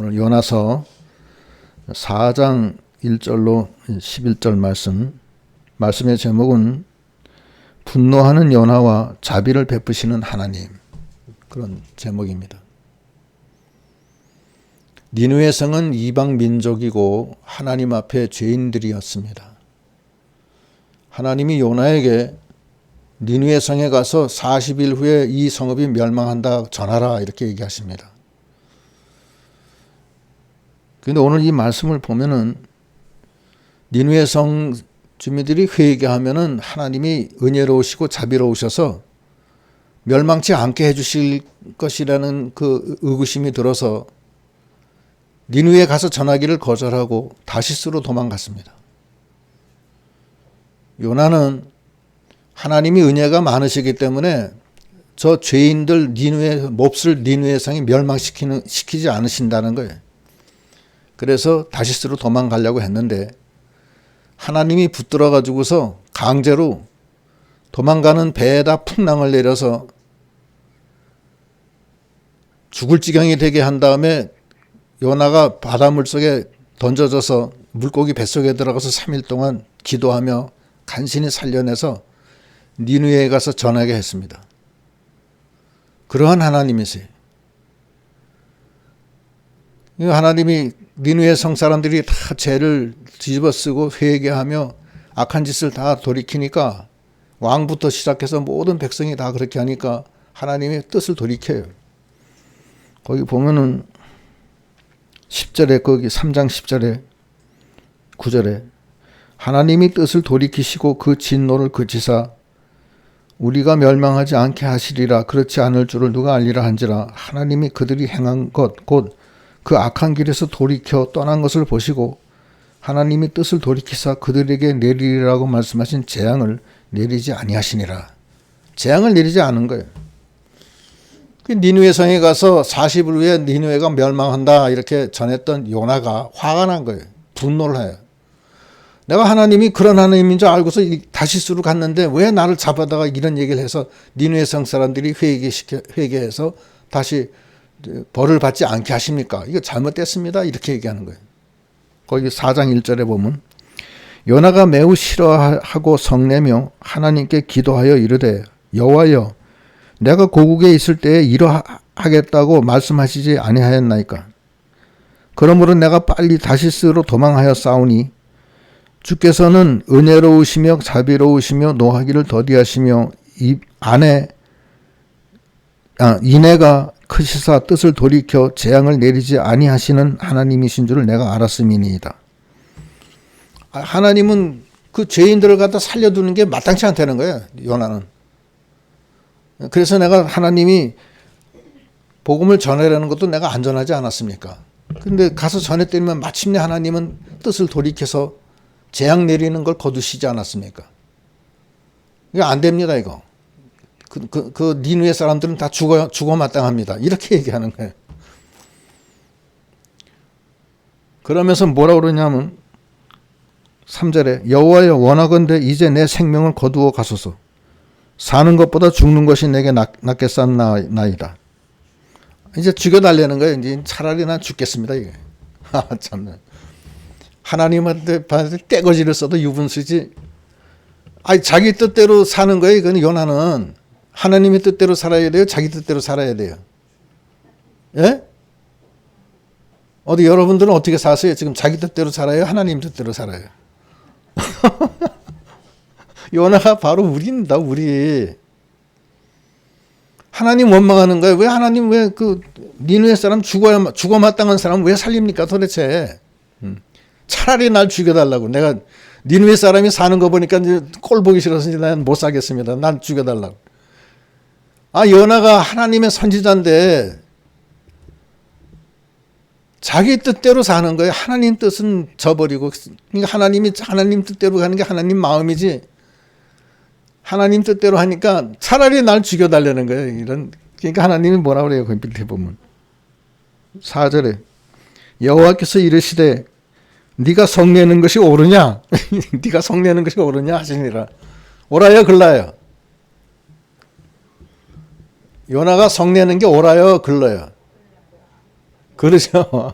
오늘 요나서 4장 1절로 11절 말씀 말씀의 제목은 분노하는 요나와 자비를 베푸시는 하나님 그런 제목입니다. 니누의 성은 이방 민족이고 하나님 앞에 죄인들이었습니다. 하나님이 요나에게 니누의 성에 가서 40일 후에 이 성읍이 멸망한다 전하라 이렇게 얘기하십니다. 근데 오늘 이 말씀을 보면은 니누의 성 주민들이 회개하면은 하나님이 은혜로우시고 자비로우셔서 멸망치 않게 해주실 것이라는 그 의구심이 들어서 니누에 가서 전하기를 거절하고 다시스로 도망갔습니다. 요나는 하나님이 은혜가 많으시기 때문에 저 죄인들 니누의 몹쓸 니누의 성이 멸망시키는 시키지 않으신다는 거예요. 그래서 다시스로 도망가려고 했는데 하나님이 붙들어 가지고서 강제로 도망가는 배에다 풍랑을 내려서 죽을 지경이 되게 한 다음에 요나가 바닷물 속에 던져져서 물고기 뱃속에 들어가서 3일 동안 기도하며 간신히 살려내서 니누에 가서 전하게 했습니다. 그러한 하나님이세요. 하나님이 니누의 성 사람들이 다 죄를 뒤집어 쓰고 회개하며 악한 짓을 다 돌이키니까 왕부터 시작해서 모든 백성이 다 그렇게 하니까 하나님의 뜻을 돌이켜요. 거기 보면은 10절에 거기 3장 10절에 9절에 하나님이 뜻을 돌이키시고 그 진노를 그치사 우리가 멸망하지 않게 하시리라 그렇지 않을 줄을 누가 알리라 한지라 하나님이 그들이 행한 것 곧 그 악한 길에서 돌이켜 떠난 것을 보시고 하나님이 뜻을 돌이키사 그들에게 내리리라고 말씀하신 재앙을 내리지 아니하시니라 재앙을 내리지 않은 거예요. 그 니누의 성에 가서 40일 후에 니누에가 멸망한다 이렇게 전했던 요나가 화가 난 거예요. 분노를 해요. 내가 하나님이 그런 하나님인 줄 알고서 다시스로 갔는데 왜 나를 잡아다가 이런 얘기를 해서 니누의 성 사람들이 회개 시켜 회개해서 다시 벌을 받지 않게 하십니까? 이거 잘못됐습니다. 이렇게 얘기하는 거예요. 거기 4장 1절에 보면 요나가 매우 싫어하고 성내며 하나님께 기도하여 이르되 여호와여 내가 고국에 있을 때에 이러하겠다고 말씀하시지 아니하였나이까 그러므로 내가 빨리 다시스로 도망하여 싸우니 주께서는 은혜로우시며 자비로우시며 노하기를 더디하시며 이 안에 아, 이내가 크시사 뜻을 돌이켜 재앙을 내리지 아니하시는 하나님이신 줄을 내가 알았음이니이다. 아, 하나님은 그 죄인들을 갖다 살려두는 게 마땅치 않다는 거예요. 요나는. 그래서 내가 하나님이 복음을 전하려는 것도 내가 안전하지 않았습니까? 근데 가서 전했더니만 마침내 하나님은 뜻을 돌이켜서 재앙 내리는 걸 거두시지 않았습니까? 이거 안 됩니다, 이거. 그, 그, 그 니누의 사람들은 다 죽어, 죽어 마땅합니다. 이렇게 얘기하는 거예요. 그러면서 뭐라 그러냐면 3절에 여호와여 원하건대 이제 내 생명을 거두어 가소서 사는 것보다 죽는 것이 내게 낫, 겠사나이다. 이제 죽여달라는 거예요. 이제 차라리 난 죽겠습니다. 이게. 아, 참. 하나님한테 떼거지를 써도 유분수지. 아니, 자기 뜻대로 사는 거예요. 이건 요나는. 하나님의 뜻대로 살아야 돼요? 자기 뜻대로 살아야 돼요? 예? 어디 여러분들은 어떻게 사세요? 지금 자기 뜻대로 살아요? 하나님 뜻대로 살아요? 요나가 바로 우리입니다, 우리. 하나님 원망하는 거예요. 왜 하나님 왜 그 니누의 사람 죽어야 죽어 마땅한 사람 왜 살립니까 도대체? 음. 차라리 날 죽여달라고. 내가 니누의 사람이 사는 거 보니까 이제 꼴 보기 싫어서 난못 살겠습니다. 난 죽여달라고. 아 연하가 하나님의 선지자인데 자기 뜻대로 사는 거예요. 하나님 뜻은 저버리고 그러니까 하나님이 하나님 뜻대로 가는 게 하나님 마음이지. 하나님 뜻대로 하니까 차라리 날 죽여 달라는 거예요. 이런 그러니까 하나님이 뭐라 그래요? 그 밑에 보면 4절에 여호와께서 이르시되 네가 성내는 것이 옳으냐? 네가 성내는 것이 옳으냐 하시니라. 오라요 글라요. 요나가 성내는 게 옳아요 글러요. 그러죠.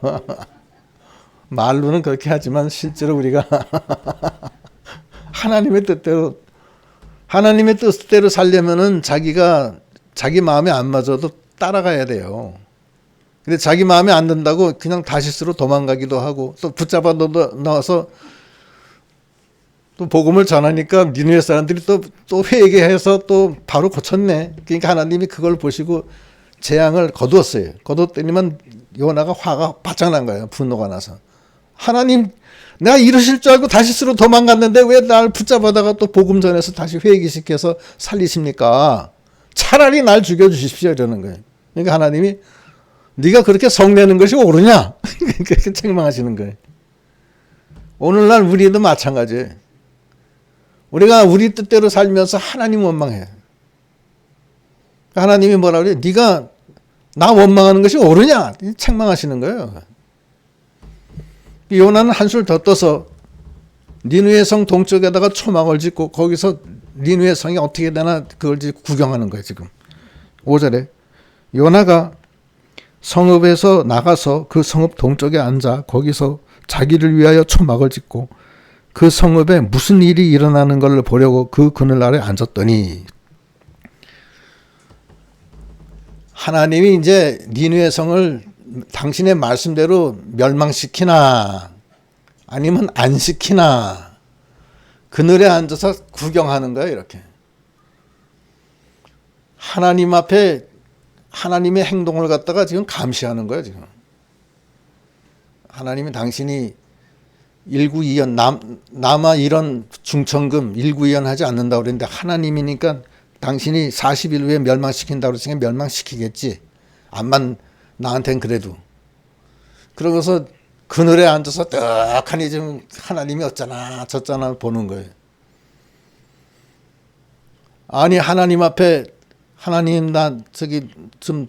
말로는 그렇게 하지만 실제로 우리가 하나님의 뜻대로 하나님의 뜻대로 살려면은 자기가 자기 마음에 안 맞아도 따라가야 돼요. 근데 자기 마음에 안 든다고 그냥 다시스로 도망가기도 하고 또 붙잡아 넣어서 또 복음을 전하니까 니누의 사람들이 또 또 회개해서 또 바로 고쳤네. 그러니까 하나님이 그걸 보시고 재앙을 거두었어요. 거두었더니만 요나가 화가 바짝 난 거예요. 분노가 나서. 하나님 내가 이러실 줄 알고 다시스로 도망갔는데 왜 날 붙잡아다가 또 복음 전해서 다시 회개시켜서 살리십니까? 차라리 날 죽여 주십시오 이러는 거예요. 그러니까 하나님이 네가 그렇게 성내는 것이 옳으냐? 그렇게 책망하시는 거예요. 오늘날 우리도 마찬가지예요. 우리가 우리 뜻대로 살면서 하나님 원망해. 하나님이 뭐라 그래? 네가 나 원망하는 것이 옳으냐? 책망하시는 거예요. 요나는 한술 더 떠서 니누의 성 동쪽에다가 초막을 짓고 거기서 니누의 성이 어떻게 되나 그걸 구경하는 거예요, 지금. 5절에 요나가 성읍에서 나가서 그 성읍 동쪽에 앉아 거기서 자기를 위하여 초막을 짓고 그 성읍에 무슨 일이 일어나는 걸 보려고 그 그늘 아래 앉았더니 하나님이 이제 니누의 성을 당신의 말씀대로 멸망시키나 아니면 안 시키나 그늘에 앉아서 구경하는 거예요 이렇게. 하나님 앞에 하나님의 행동을 갖다가 지금 감시하는 거예요 지금. 하나님이 당신이 일구이연 남 남아 이런 중천금 일구이연 하지 않는다 그랬는데 하나님이니까 당신이 40일 후에 멸망시킨다 그랬으니까 멸망시키겠지. 암만 나한텐 그래도. 그러고서 그늘에 앉아서 떡하니 지금 하나님이 어쩌나 저쩌나 보는 거예요. 아니 하나님 앞에 하나님 나 저기 좀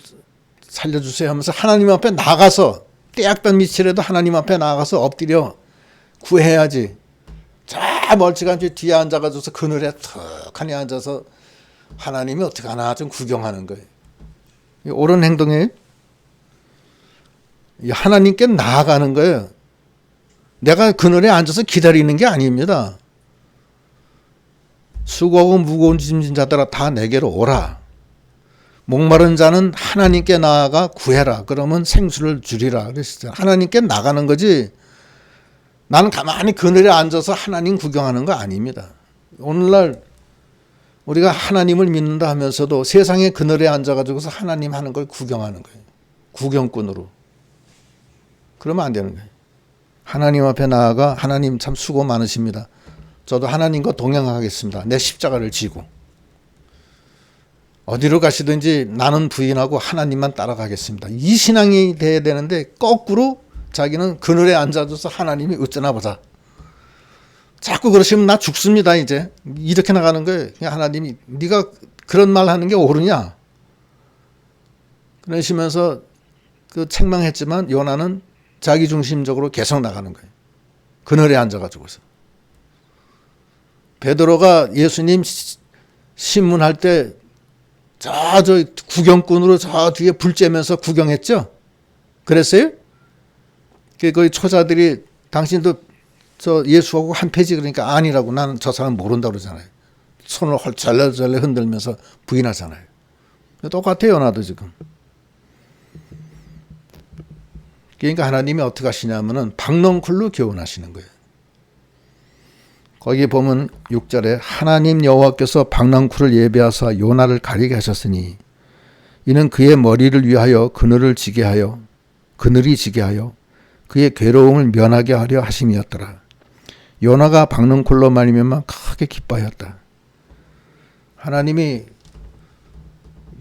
살려주세요 하면서 하나님 앞에 나가서 떼약볕 밑이라도 하나님 앞에 나가서 엎드려 구해야지. 저 멀찌감치 뒤에 앉아가지고서 그늘에 턱하니 앉아서 하나님이 어떻게 하나 좀 구경하는 거예요. 옳은 행동에 하나님께 나아가는 거예요. 내가 그늘에 앉아서 기다리는 게 아닙니다. 수고하고 무거운 짐진 자들아 다 내게로 오라. 목마른 자는 하나님께 나아가 구해라. 그러면 생수를 주리라. 그랬어요. 하나님께 나가는 거지. 나는 가만히 그늘에 앉아서 하나님 구경하는 거 아닙니다. 오늘날 우리가 하나님을 믿는다 하면서도 세상의 그늘에 앉아가지고서 하나님 하는 걸 구경하는 거예요. 구경꾼으로. 그러면 안 되는 거예요. 하나님 앞에 나아가 하나님 참 수고 많으십니다. 저도 하나님과 동행하겠습니다. 내 십자가를 지고. 어디로 가시든지 나는 부인하고 하나님만 따라가겠습니다. 이 신앙이 돼야 되는데 거꾸로 자기는 그늘에 앉아줘서 하나님이 어쩌나 보자. 자꾸 그러시면 나 죽습니다 이제 이렇게 나가는 거예요. 하나님이 네가 그런 말 하는 게 옳으냐? 그러시면서 그 책망했지만 요나는 자기 중심적으로 계속 나가는 거예요. 그늘에 앉아가지고서 베드로가 예수님 신문할 때 저저 구경꾼으로 저 뒤에 불 쬐면서 구경했죠. 그랬어요? 그 초자들이 당신도 저 예수하고 한 패지 그러니까 아니라고 나는 저 사람 모른다 그러잖아요. 손을 헐잘레잘레 흔들면서 부인하잖아요. 똑같아요, 나도 지금. 그러니까 하나님이 어떻게 하시냐면은 박넝쿨로 교훈하시는 거예요. 거기 보면 6절에 하나님 여호와께서 박넝쿨을 예배하사 요나를 가리게 하셨으니 이는 그의 머리를 위하여 그늘을 지게 하여 그늘이 지게 하여 그의 괴로움을 면하게 하려 하심이었더라. 요나가 박능쿨로 말미암아 크게 기뻐하였다. 하나님이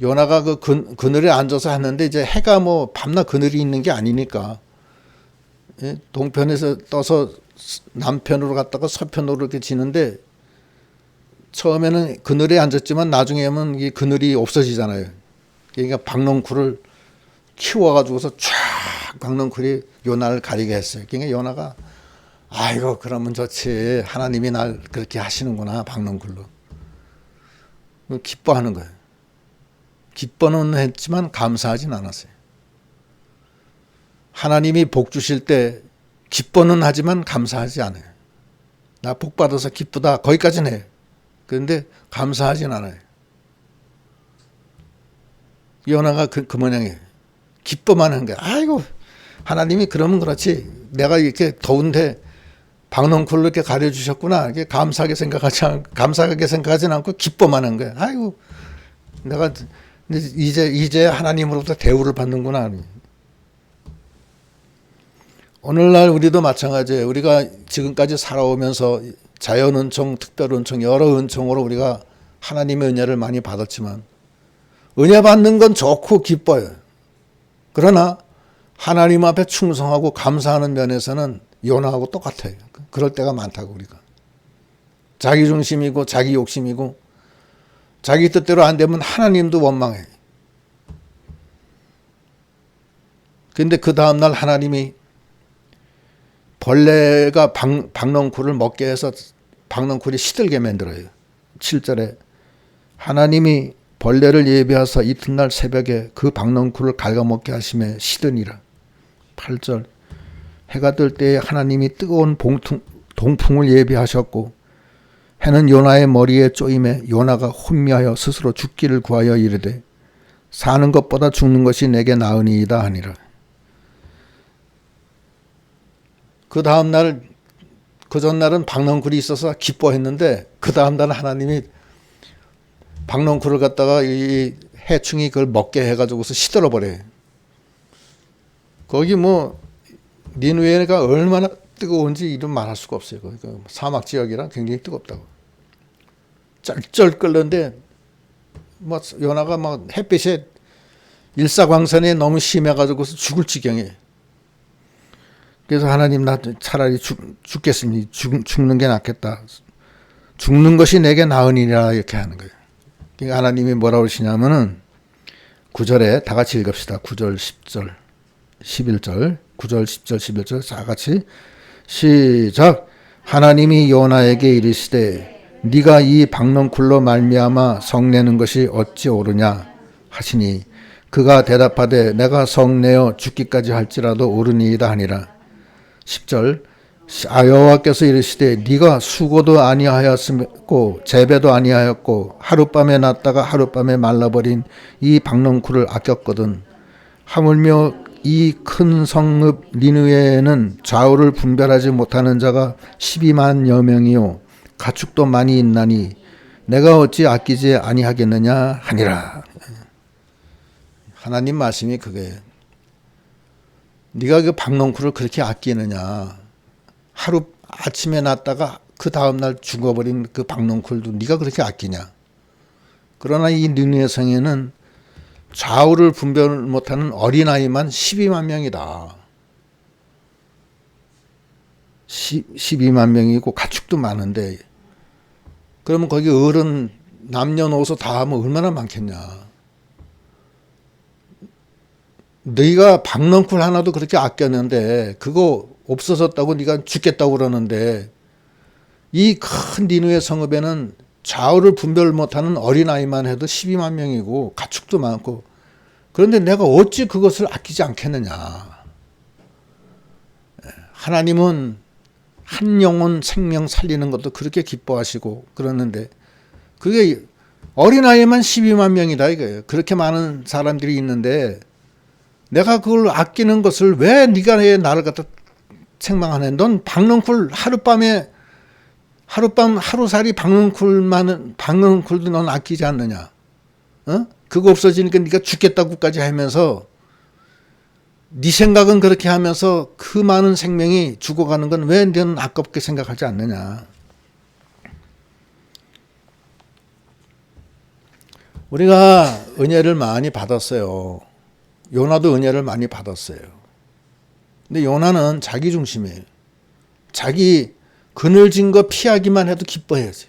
요나가 그 그, 그늘에 앉아서 하는데 이제 해가 뭐 밤낮 그늘이 있는 게 아니니까 예? 동편에서 떠서 남편으로 갔다가 서편으로 이렇게 지는데 처음에는 그늘에 앉았지만 나중에는 이 그늘이 없어지잖아요. 그러니까 박농쿨을 키워가지고서 쫙 박농쿨이 요나를 가리게 했어요. 그러니까 요나가 아이고 그러면 좋지 하나님이 날 그렇게 하시는구나 박는 글로 기뻐하는 거예요. 기뻐는 했지만 감사하진 않았어요. 하나님이 복 주실 때 기뻐는 하지만 감사하지 않아요. 나 복 받아서 기쁘다. 거기까지는 해요. 그런데 감사하진 않아요. 요나가 그, 그 모양이에요. 기뻐만 한 거야. 아이고, 하나님이 그러면 그렇지. 내가 이렇게 더운데 박농쿨로 이렇게 가려주셨구나. 이렇게 감사하게 생각하지 않, 감사하게 생각하진 않고 기뻐만 한 거야. 아이고, 내가 이제, 이제 하나님으로부터 대우를 받는구나. 오늘날 우리도 마찬가지예요. 우리가 지금까지 살아오면서 자연 은총, 특별 은총, 여러 은총으로 우리가 하나님의 은혜를 많이 받았지만 은혜 받는 건 좋고 기뻐요. 그러나 하나님 앞에 충성하고 감사하는 면에서는 요나하고 똑같아요. 그럴 때가 많다고 우리가. 자기 중심이고 자기 욕심이고 자기 뜻대로 안 되면 하나님도 원망해. 근데 그 다음 날 하나님이 벌레가 박, 박넝쿨을 먹게 해서 박넝쿨이 시들게 만들어요. 7절에 하나님이 벌레를 예비하사 이튿날 새벽에 그 박넝쿨을 갉아먹게 하심에 시드니라. 8절 해가 뜰 때에 하나님이 뜨거운 봉퉁, 동풍을 예비하셨고 해는 요나의 머리에 쪼임에 요나가 혼미하여 스스로 죽기를 구하여 이르되 사는 것보다 죽는 것이 내게 나으니이다 하니라. 그 다음 날, 그 전날은 박넝쿨이 있어서 기뻐했는데, 그 다음 날은 하나님이 박넝쿨을 갖다가 이 해충이 그걸 먹게 해가지고서 시들어 버려요. 거기 뭐, 니누에가 얼마나 뜨거운지 이름 말할 수가 없어요. 거기 사막 지역이라 굉장히 뜨겁다고. 쩔쩔 끓는데, 뭐, 요나가 막 햇빛에 일사광선에 너무 심해가지고서 죽을 지경이에요. 그래서 하나님 나 차라리 죽, 죽겠으니 죽, 죽는 게 낫겠다. 죽는 것이 내게 나으니라 이렇게 하는 거예요. 그러니까 하나님이 뭐라고 그러시냐면은 9절에 다 같이 읽읍시다. 9절, 10절, 11절, 9절, 10절, 11절 다 같이 시작. 하나님이 요나에게 이르시되 네가 이 박넝쿨로 말미암아 성내는 것이 어찌 옳으냐 하시니 그가 대답하되 내가 성내어 죽기까지 할지라도 옳으니이다 하니라. 10절 아 여호와께서 이르시되 네가 수고도 아니하였고 재배도 아니하였고 하룻밤에 났다가 하룻밤에 말라버린 이 박넝쿨을 아꼈거든 하물며 이 큰 성읍 니느웨에는 좌우를 분별하지 못하는 자가 12만여 명이요 가축도 많이 있나니 내가 어찌 아끼지 아니하겠느냐 하니라 하나님 말씀이 그게 네가 그 박농쿨을 그렇게 아끼느냐? 하루 아침에 났다가 그 다음 날 죽어버린 그 박농쿨도 네가 그렇게 아끼냐? 그러나 이 니누의 성에는 좌우를 분별 못하는 어린아이만 12만 명이다. 12만 명이고 가축도 많은데 그러면 거기 어른 남녀노소 다 하면 얼마나 많겠냐. 네가 박넝쿨 하나도 그렇게 아꼈는데 그거 없어졌다고 네가 죽겠다고 그러는데 이 큰 니누의 성읍에는 좌우를 분별 못하는 어린아이만 해도 12만 명이고 가축도 많고 그런데 내가 어찌 그것을 아끼지 않겠느냐. 예, 하나님은 한 영혼 생명 살리는 것도 그렇게 기뻐하시고 그러는데 그게 어린아이만 12만 명이다 이거예요. 그렇게 많은 사람들이 있는데 내가 그걸 아끼는 것을 왜 네가 내 나를 갖다 책망하네. 넌 박넝쿨 하룻밤에 하룻밤 하루살이 박넝쿨만 박넝쿨도 넌 아끼지 않느냐? 어? 그거 없어지니까 네가 죽겠다고까지 하면서 네 생각은 그렇게 하면서 그 많은 생명이 죽어가는 건 왜 너는 아깝게 생각하지 않느냐? 우리가 은혜를 많이 받았어요. 요나도 은혜를 많이 받았어요. 근데 요나는 자기 중심이에요. 자기 그늘진 거 피하기만 해도 기뻐해야지.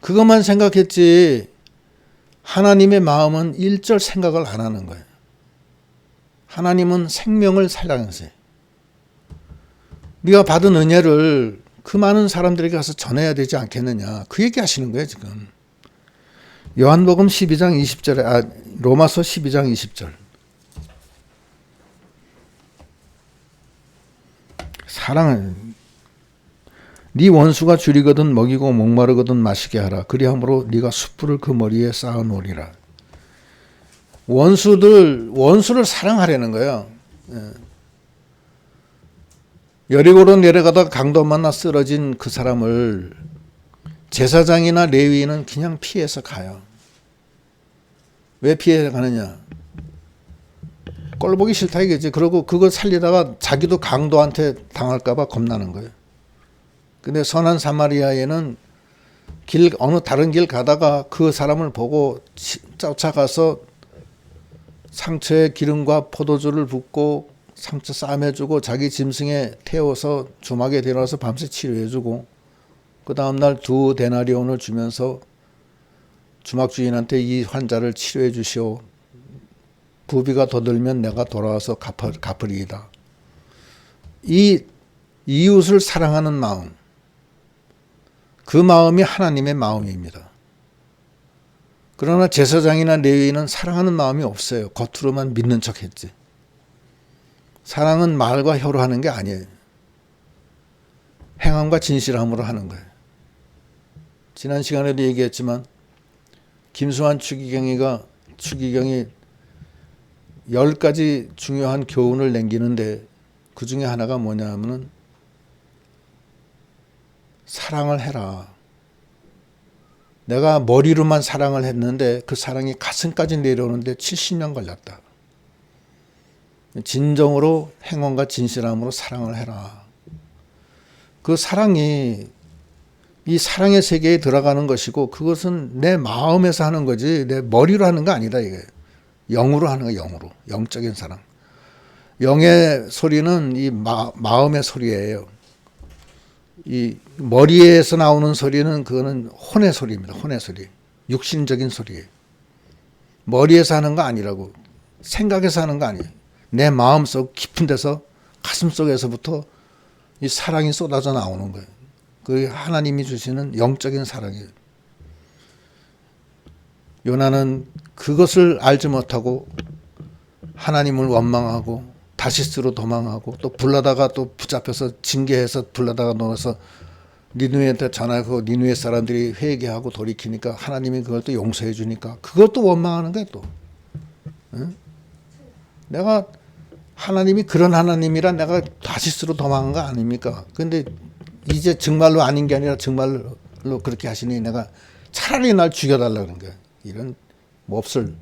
그것만 생각했지 하나님의 마음은 일절 생각을 안 하는 거예요. 하나님은 생명을 살라면서요. 네가 받은 은혜를 그 많은 사람들에게 가서 전해야 되지 않겠느냐. 그 얘기 하시는 거예요, 지금. 요한복음 12장 20절에 아 로마서 12장 20절. 사랑은 네 원수가 줄이거든 먹이고 목마르거든 마시게 하라. 그리함으로 네가 숯불을 그 머리에 쌓아 놓으리라. 원수들 원수를 사랑하려는 거예요. 예. 여리고로 내려가다 강도 만나 쓰러진 그 사람을 제사장이나 레위인은 그냥 피해서 가요. 왜 피해 가느냐? 꼴 보기 싫다 이거지. 그러고 그걸 살리다가 자기도 강도한테 당할까봐 겁나는 거예요. 근데 선한 사마리아에는 길 어느 다른 길 가다가 그 사람을 보고 치- 쫓아가서 상처에 기름과 포도주를 붓고 상처 싸매주고 자기 짐승에 태워서 주막에 데려와서 밤새 치료해주고 그 다음날 두 데나리온을 주면서 주막 주인한테 이 환자를 치료해 주시오. 부비가 더 들면 내가 돌아와서 갚아, 갚으리이다. 이 이웃을 사랑하는 마음, 그 마음이 하나님의 마음입니다. 그러나 제사장이나 레위인은 사랑하는 마음이 없어요. 겉으로만 믿는 척 했지. 사랑은 말과 혀로 하는 게 아니에요. 행함과 진실함으로 하는 거예요. 지난 시간에도 얘기했지만 김수환 추기경이가 추기경이 열 가지 중요한 교훈을 남기는데 그 중에 하나가 뭐냐면은 사랑을 해라. 내가 머리로만 사랑을 했는데 그 사랑이 가슴까지 내려오는데 70년 걸렸다. 진정으로 행원과 진실함으로 사랑을 해라. 그 사랑이 이 사랑의 세계에 들어가는 것이고 그것은 내 마음에서 하는 거지 내 머리로 하는 거 아니다 이게 영으로 하는 거 영으로 영적인 사랑. 영의 소리는 이 마, 마음의 소리예요. 이 머리에서 나오는 소리는 그거는 혼의 소리입니다. 혼의 소리. 육신적인 소리예요. 머리에서 하는 거 아니라고. 생각에서 하는 거 아니에요. 내 마음속 깊은 데서 가슴 속에서부터 이 사랑이 쏟아져 나오는 거예요. 그 하나님이 주시는 영적인 사랑이에요. 요나는 그것을 알지 못하고 하나님을 원망하고 다시스로 도망하고 또 불러다가 또 붙잡혀서 징계해서 불러다가 넣어서 니누에한테 전화하고 니누의 사람들이 회개하고 돌이키니까 하나님이 그걸 또 용서해 주니까 그것도 원망하는 거야 또. 응? 내가 하나님이 그런 하나님이라 내가 다시스로 도망한 거 아닙니까? 근데 이제 정말로 아닌 게 아니라 정말로 그렇게 하시니 내가 차라리 날 죽여달라 그런 거야. 이런 몹쓸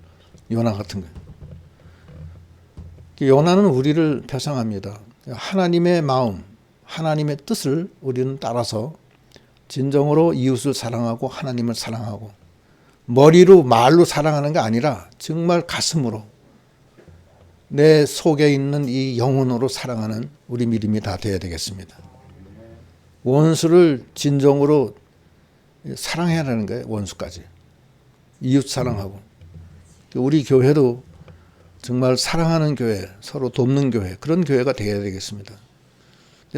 요나 같은 거. 요나는 우리를 표상합니다. 하나님의 마음, 하나님의 뜻을 우리는 따라서 진정으로 이웃을 사랑하고 하나님을 사랑하고 머리로 말로 사랑하는 게 아니라 정말 가슴으로 내 속에 있는 이 영혼으로 사랑하는 우리 믿음이 다 되어야 되겠습니다. 원수를 진정으로 사랑해야 하는 거예요. 원수까지. 이웃 사랑하고. 우리 교회도 정말 사랑하는 교회, 서로 돕는 교회, 그런 교회가 되어야 되겠습니다.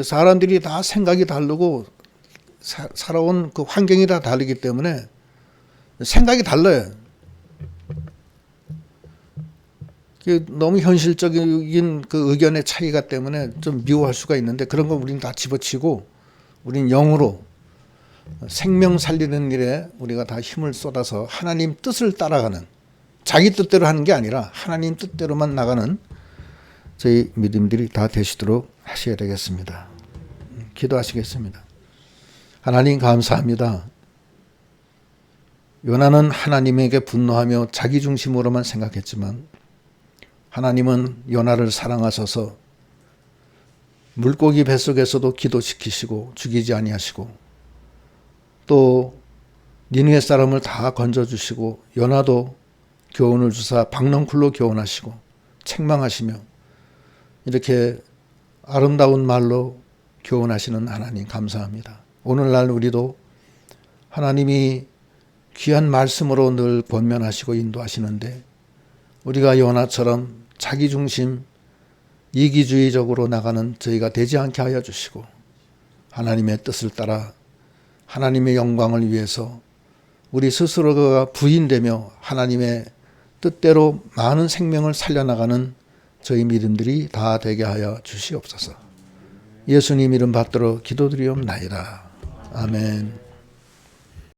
사람들이 다 생각이 다르고 사, 살아온 그 환경이 다 다르기 때문에 생각이 달라요. 그 너무 현실적인 그 의견의 차이가 때문에 좀 미워할 수가 있는데 그런 거 우리는 다 집어치고 우리는 영으로 생명 살리는 일에 우리가 다 힘을 쏟아서 하나님 뜻을 따라가는 자기 뜻대로 하는 게 아니라 하나님 뜻대로만 나가는 저희 믿음들이 다 되시도록 하셔야 되겠습니다. 기도하시겠습니다. 하나님 감사합니다. 요나는 하나님에게 분노하며 자기 중심으로만 생각했지만 하나님은 요나를 사랑하셔서 물고기 뱃속에서도 기도시키시고 죽이지 아니하시고 또 니누의 사람을 다 건져 주시고 요나도 교훈을 주사 박넝쿨로 교훈하시고 책망하시며 이렇게 아름다운 말로 교훈하시는 하나님 감사합니다. 오늘날 우리도 하나님이 귀한 말씀으로 늘 권면하시고 인도하시는데 우리가 요나처럼 자기 중심 이기주의적으로 나가는 저희가 되지 않게 하여 주시고 하나님의 뜻을 따라 하나님의 영광을 위해서 우리 스스로가 부인되며 하나님의 뜻대로 많은 생명을 살려나가는 저희 믿음들이 다 되게 하여 주시옵소서. 예수님 이름 받들어 기도드리옵나이다. 아멘.